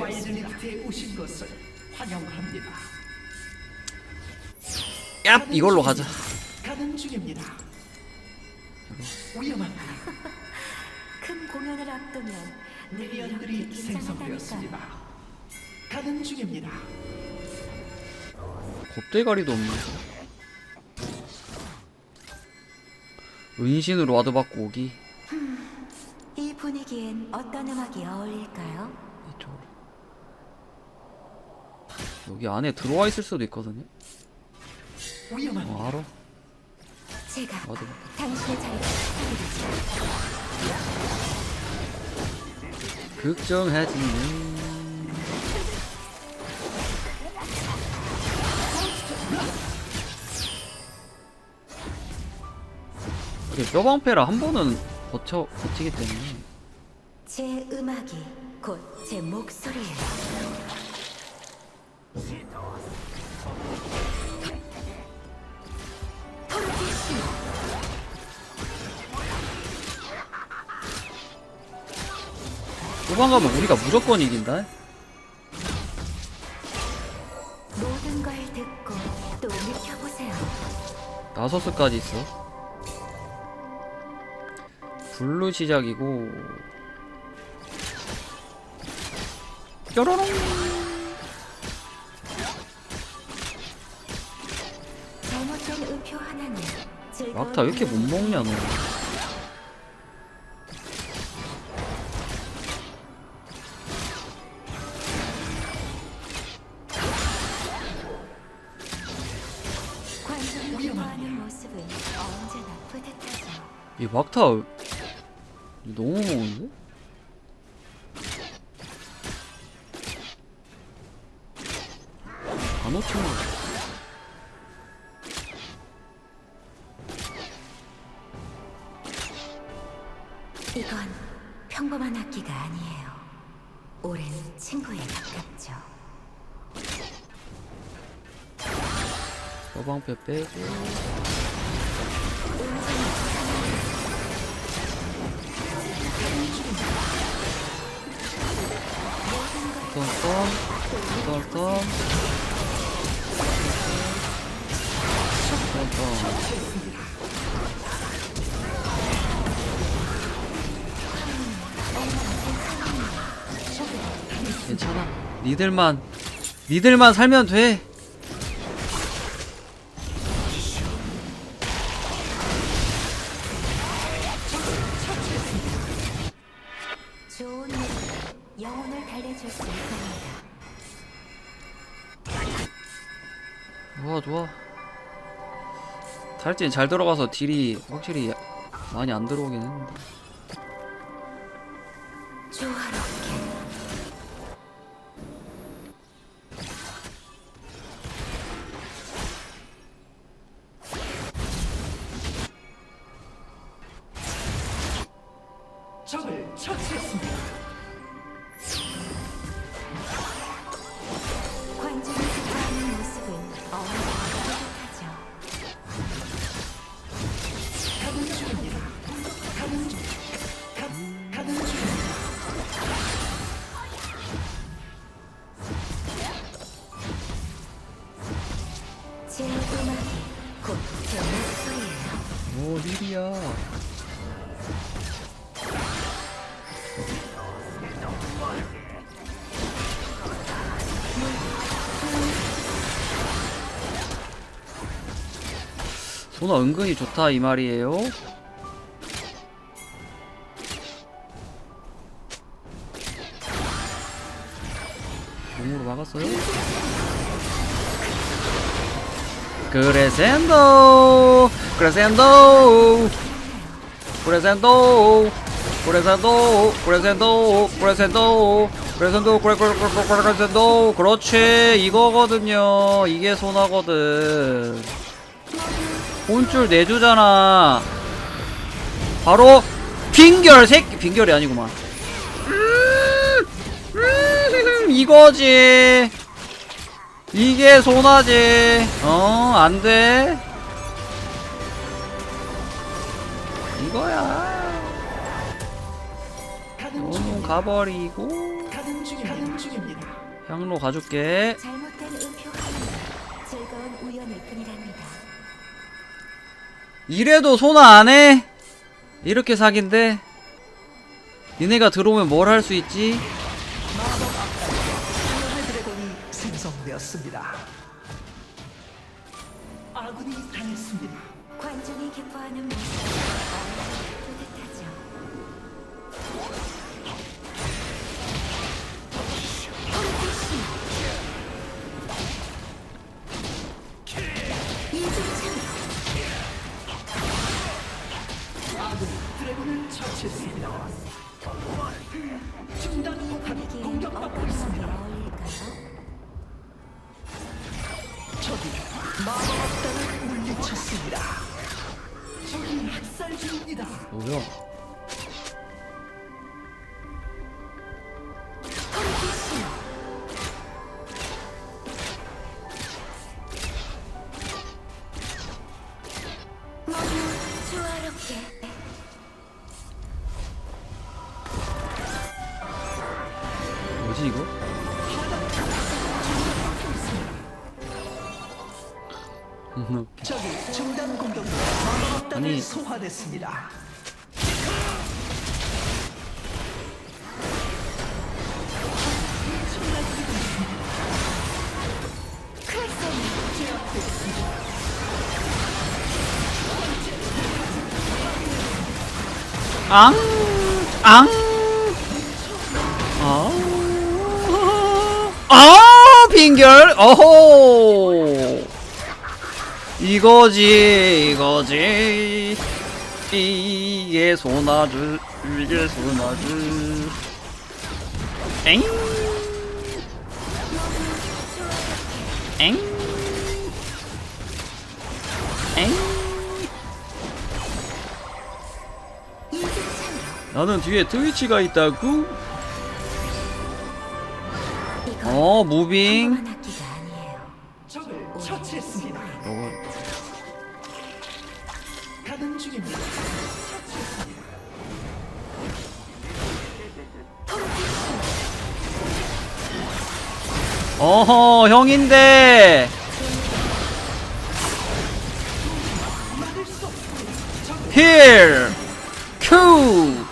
와일드리프트에 오신 것을 환영합니다. 얍 이걸로 가자 가는 중입니다. 위험합니다. 큰 공연을 앞두면 긴장한다니까요. 생성되었습니다. 가는 중입니다. 곱대가리도 없네 은신으로 와드 받고 오기 이 분위기엔 어떤 음악이 어울릴까요? 이쪽으로 여기 안에 들어와 있을 수도 있거든요 위험합니다. 어 알아 제가 와드 받고 당신의 자리를. 걱정하지는 이게 뼈방패라 한 번은 버텨 버티기 때문에 제 음악이 곧 제 목소리예요. 도망가면 우리가 무조건 이긴다. 모든 걸 듣고 또 느껴보세요. 나서스까지 있어. 블루 시작이고. 뾰로롱! 잘못된 음표 하나는 즐거운 막타 왜 이렇게 못 먹냐 너 막타 너무 먹는데? 안거 이건 평범한 악기가 아니에요. 오랜 친구에 가깝죠. 서방패 빼고 떤, 떤, 떤. 괜찮아. 니들만, 니들만 살면 돼. 좋아, 좋아. 탈진 잘 들어가서 딜이 확실히 많이 안 들어오긴 했는데. 조화롭 소나 은근히 좋다 이 말이에요. 몸으로 막았어요. 크레센도! 크레센도! 크레센도! 크레 크레 크레 크레 크레센도! 그렇지 이거거든요. 이게 소나거든 혼줄 내주잖아 바로 빙결 새끼 빙결이 아니구만 음, 음, 이거지 이게 소나지. 어, 안 돼. 이거야. 너무. 가버리고. 향로 가줄게 잘못된 우연일 뿐이랍니다. 이래도 손아 안해? 이렇게 사기인데 니네가 들어오면 뭘 할 수 있지? 하늘의 드래곤이 생성되었습니다. 공격받고 어떤 음악이 있습니다. 적이 마법업단을 물리쳤습니다. 적이 학살 중입니다. 뭐야 뭐지 이거? 음, 적이 중단 공격으로 마법업단을 아니. 소화됐습니다. 앙! 앙! 아! 빙결! 어호! 이거지, 이거지. 이게 소나주, 이게 소나주. 엥? 엥? 엥? 나는 뒤에 트위치가 있다고? 어, 무빙. 평범한 악기가 아니에요. 적을 처치했습니다. 어, 가는 중입니다. 어허, 형인데. 힐! 큐!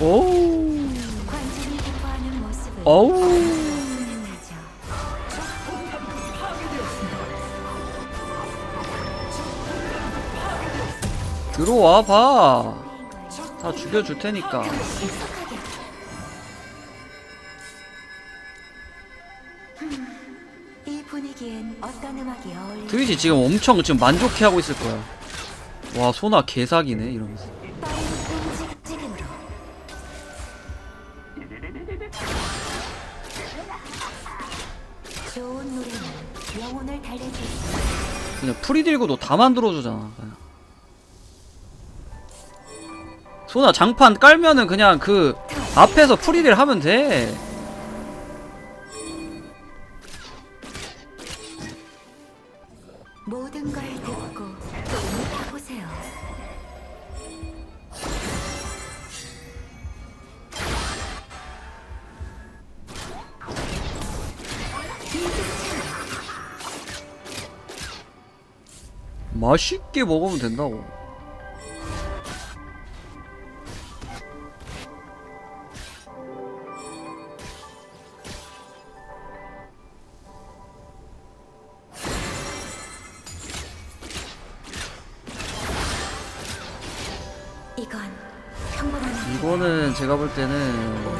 오, 어우. 들어와 봐. 다 죽여줄 테니까. 트위치 지금 엄청 지금 만족해하고 있을 거야. 와, 소나 개사기네, 이러면서. 그냥 프리 딜고도 다 만들어주잖아. 그냥. 소나 장판 깔면은 그냥 그 앞에서 프리 딜 하면 돼. 맛있게 먹으면 된다고. 이건 평범한 악기 이거는 제가 볼 때는.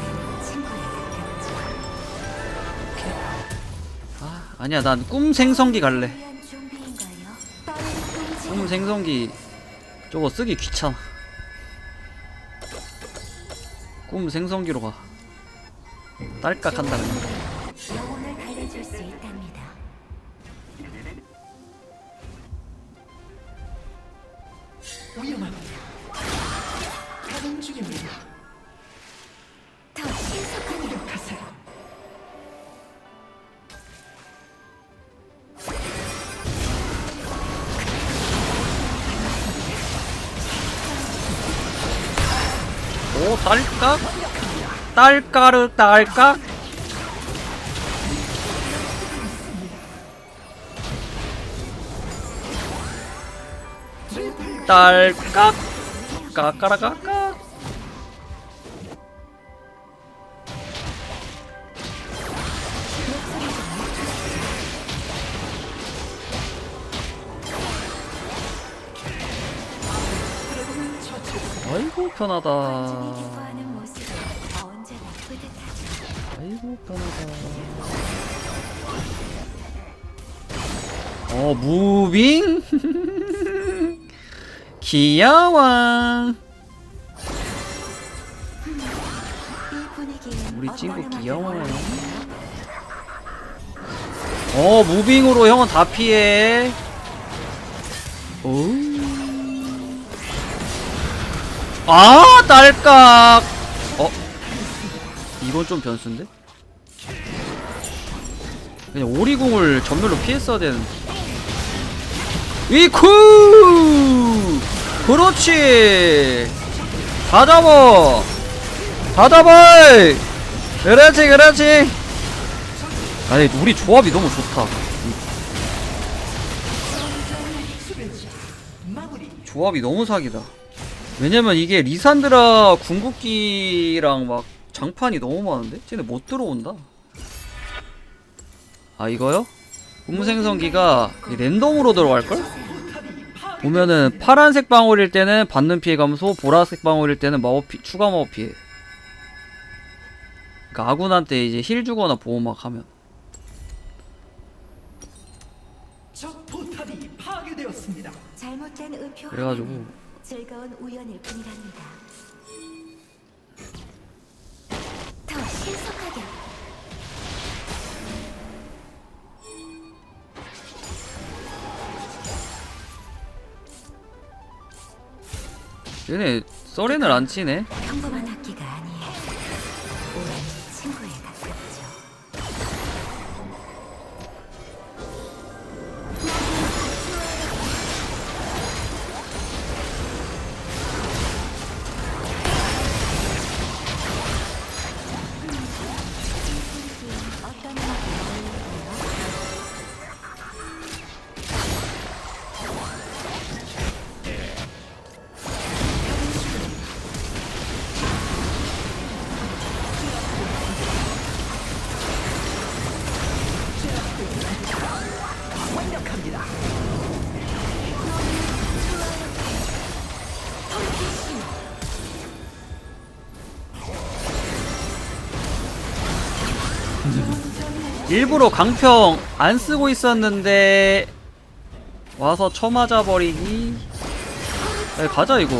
아, 아니야 난 꿈 생성기 갈래. 생성기 저거 쓰기 귀찮아. 꿈 생성기로 가. 딸깍 한다 그냥. 딸깍 딸까르 딸깍 딸깍? 까까라까 편하다. 아이고 편하다 어 무빙 귀여워 우리 친구 귀여워요. 음악을 어 무빙으로 형은 다 피해 오. 아 딸깍. 어? 이건 좀 변수인데? 그냥 오리궁을 전멸로 피했어야 되는. 위쿠! 그렇지! 다 잡아! 다 잡아! 그렇지 그렇지! 아니 우리 조합이 너무 좋다. 조합이 너무 사기다 왜냐면 이게 리산드라 궁극기랑 막 장판이 너무 많은데? 쟤네 못 들어온다 아 이거요? 음생성기가 이 랜덤으로 들어갈걸? 보면은 파란색 방울일 때는 받는 피해 감소 보라색 방울일 때는 마법 피, 추가 마법 피해 그러니까 아군한테 이제 힐 주거나 보호막 하면 그래가지고 즐거운 우연일 뿐이랍니다. 더 신속하게 얘네 썰렌을 안 치네 평범한 일부러 강평 안 쓰고 있었는데 와서 쳐맞아 버리기. 야, 가자 이거.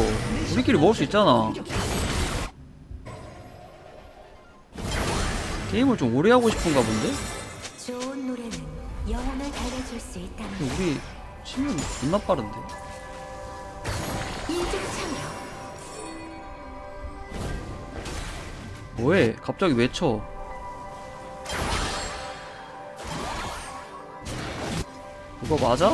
우리끼리 먹을 수 있잖아. 게임을 좀 오래 하고 싶은가 본데? 우리 시면 존나 빠른데. 뭐해? 갑자기 왜 쳐? 이거 맞아?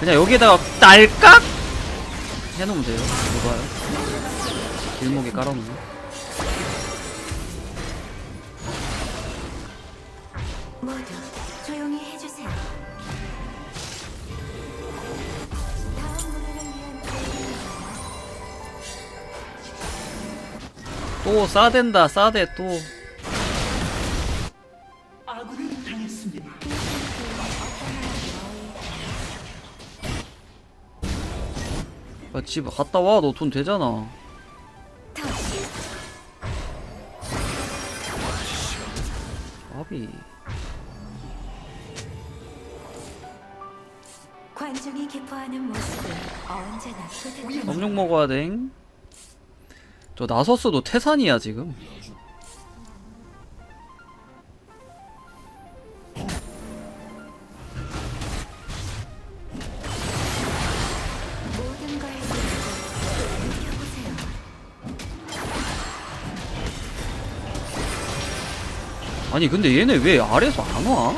그냥 여기에다가 딸깍 해놓으면 돼요. 이거 봐요. 길목에 깔아놓으면. 조용히 해주 또 싸댄다 싸대 또. 야, 집 갔다 와. 너 돈 되잖아. 아비. 관중이 기뻐하는 모습은 언제나 뿌듯한 점육 먹어야 돼. 저 나서스도 태산이야 지금. 아니 근데 얘네 왜 아래서 안 와?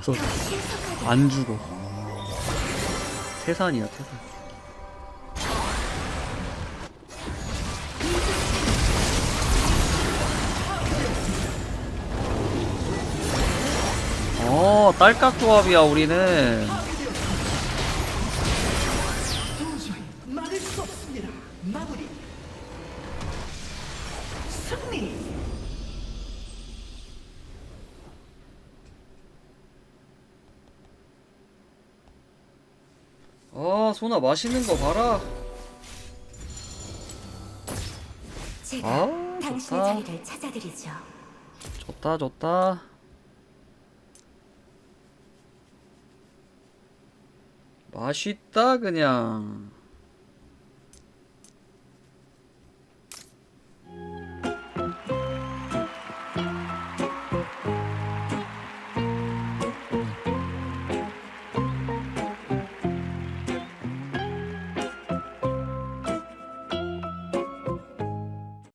나서 신속하게 안 죽어. 태산이야 태산. 어 딸깍 조합이야 우리는. 소나 맛있는 거 봐라. 제가 아 당신의 좋다. 자리를 찾아드리죠. 좋다 좋다. 맛있다 그냥.